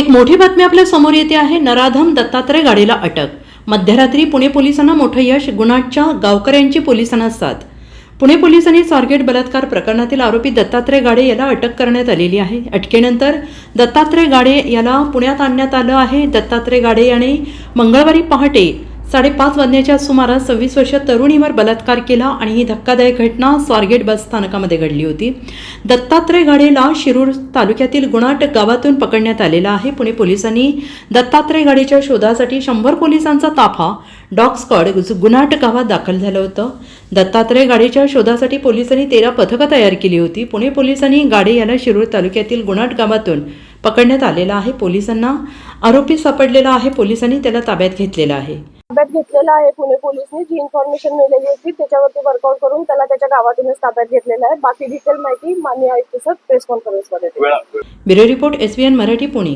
एक मोठी बातमी आपल्यासमोर येते आहे. नराधम दत्तात्रय गाडीला अटक. मध्यरात्री पुणे पोलिसांना मोठं यश गुणाच्या गावकऱ्यांची पोलिसांना साथ. पुणे पोलिसांनी स्वारगेट बलात्कार प्रकरणातील आरोपी दत्तात्रय गाडे याला अटक करण्यात आलेली आहे. अटकेनंतर दत्तात्रय गाडे याला पुण्यात आणण्यात आलं आहे. दत्तात्रय गाडे याने मंगळवारी पहाटे साडेपाच वाजण्याच्या सुमारास सव्वीस वर्ष तरुणीवर बलात्कार केला आणि ही धक्कादायक घटना स्वारगेट बस स्थानकामध्ये घडली होती. दत्तात्रय गाडेला शिरूर तालुक्यातील गुणाट गावातून पकडण्यात आलेला आहे. पुणे पोलिसांनी दत्तात्रय गाडीच्या शोधासाठी शंभर पोलिसांचा ताफा डॉग स्कॉड गुणाट गावात दाखल झालं होतं. दत्तात्रय गाडीच्या शोधासाठी पोलिसांनी तेरा पथकं तयार केली होती. पुणे पोलिसांनी गाडे याला शिरूर तालुक्यातील गुणाट गावातून पकडण्यात आलेला आहे. पोलिसांना आरोपी सापडलेला आहे. पोलिसांनी त्याला ताब्यात घेतलेला आहे. ताब्यात घेतलेला आहे. पुणे पोलिसने जी इन्फॉर्मेशन मिळालेली होती त्याच्यावरती वर्कआउट करून त्याला त्याच्या गावातूनच ताब्यात घेतलेला आहे. बाकी डिटेल माहिती मान्य आयुक्त सर प्रेस कॉन्फरन्समध्ये देतील. Bureau report S Marathi Pune.